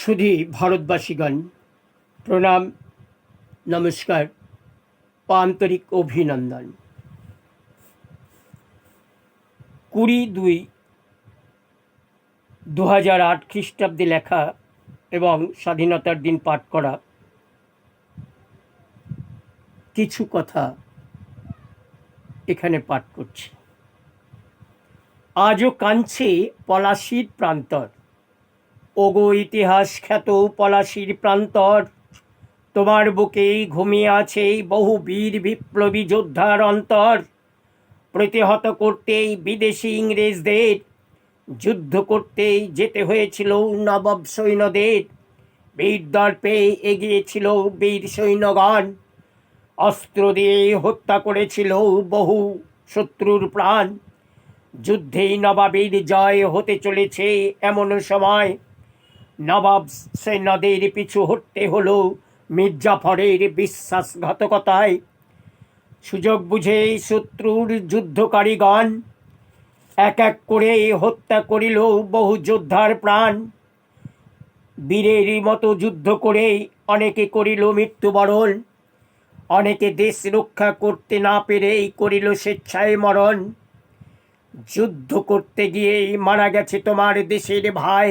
শুধু ভারতবাসীগণ, প্রণাম, নমস্কার আন্তরিক অভিনন্দন। কুড়ি দুই দু হাজার আট খ্রিস্টাব্দে লেখা এবং স্বাধীনতার দিন পাঠ করা কিছু কথা এখানে পাঠ করছি। আজও কাঞ্ছে পলাশির প্রান্তর। ওগো ইতিহাস খ্যাত পলাশির প্রান্তর। তোমার বুকেই ঘুমিয়ে আছে বহু বীর বিপ্লবী যোদ্ধার অন্তর। প্রতিহত করতেই বিদেশি ইংরেজদের, যুদ্ধ করতেই যেতে হয়েছিল নবাব সৈন্যদের। বীর দর্পে এগিয়েছিল বীর সৈন্যগণ। অস্ত্র দিয়ে হত্যা করেছিল বহু শত্রুর প্রাণ। যুদ্ধেই নবাবের জয় হতে চলেছে এমন সময়। নবাব সৈন্যদের পিছু হটতে হলো মির্জাফরের বিশ্বাসঘাতকতায়। সুযোগ বুঝে শত্রুর যুদ্ধকারীগণ এক এক করে হত্যা করিল বহু যোদ্ধার প্রাণ। বীরের মতো যুদ্ধ করে অনেকে করিল মৃত্যুবরণ। অনেকে দেশ রক্ষা করতে না পেরেই করিল স্বেচ্ছায় মরণ। যুদ্ধ করতে গিয়েই মারা গেছে তোমার দেশের ভাই।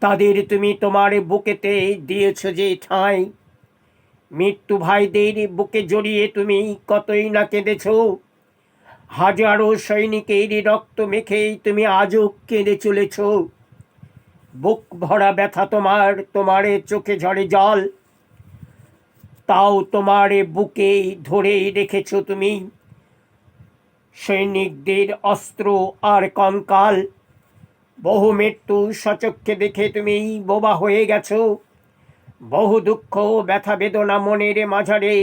তাদের তুমি তোমার বুকেতে দিয়েছ যে ঠাঁই। মৃত্যু ভাইদের বুকে জড়িয়ে তুমি কতই না কেঁদেছ। হাজারো সৈনিকের রক্ত মেখেই তুমি আজও কেঁদে চলেছ। বুক ভরা ব্যথা তোমার, তোমারে চোখে ঝরে জল। তাও তোমার বুকে ধরেই রেখেছ তুমি। সৈনিকদের অস্ত্র আর কঙ্কাল। বহু মৃত্যু সচক্ষে দেখে তুমি বোবা হয়ে গেছো। বহু দুঃখ ব্যথা বেদনা মনের মাঝারে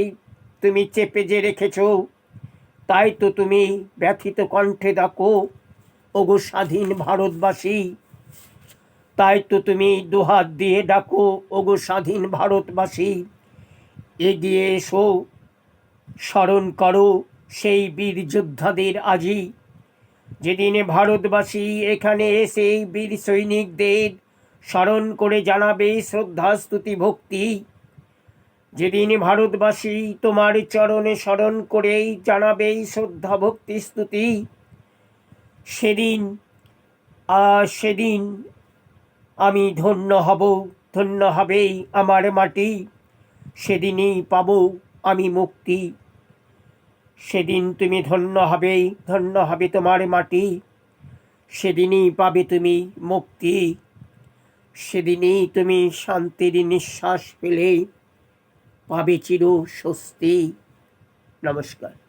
তুমি চেপে যে রেখেছ, তাই তো তুমি ব্যথিত কণ্ঠে ডাকো, ওগো স্বাধীন ভারতবাসী। তাই তো তুমি দুহাত দিয়ে ডাকো, ওগো স্বাধীন ভারতবাসী। এগিয়ে এসো, স্মরণ করো সেই বীর যোদ্ধাদের আজি। যেদিন ভারতবাসী এখানে এসে বীর সৈনিকদের স্মরণ করে জানাবে শ্রদ্ধা স্তুতি ভক্তি। যেদিন ভারতবাসী তোমার চরণে স্মরণ করেই জানাবে শ্রদ্ধা, ভক্তি, স্তুতি, সেদিন সেদিন আমি ধন্য হব, ধন্য হবেই আমার মাটি। সেদিনই পাব আমি মুক্তি। সেদিন তুমি ধন্য হবেই, ধন্য হবে তোমার মাটি। সেদিনই পাবে তুমি মুক্তি। সেদিনই তুমি শান্তির নিঃশ্বাস পেলে পাবে চির স্বস্তি নমস্কার।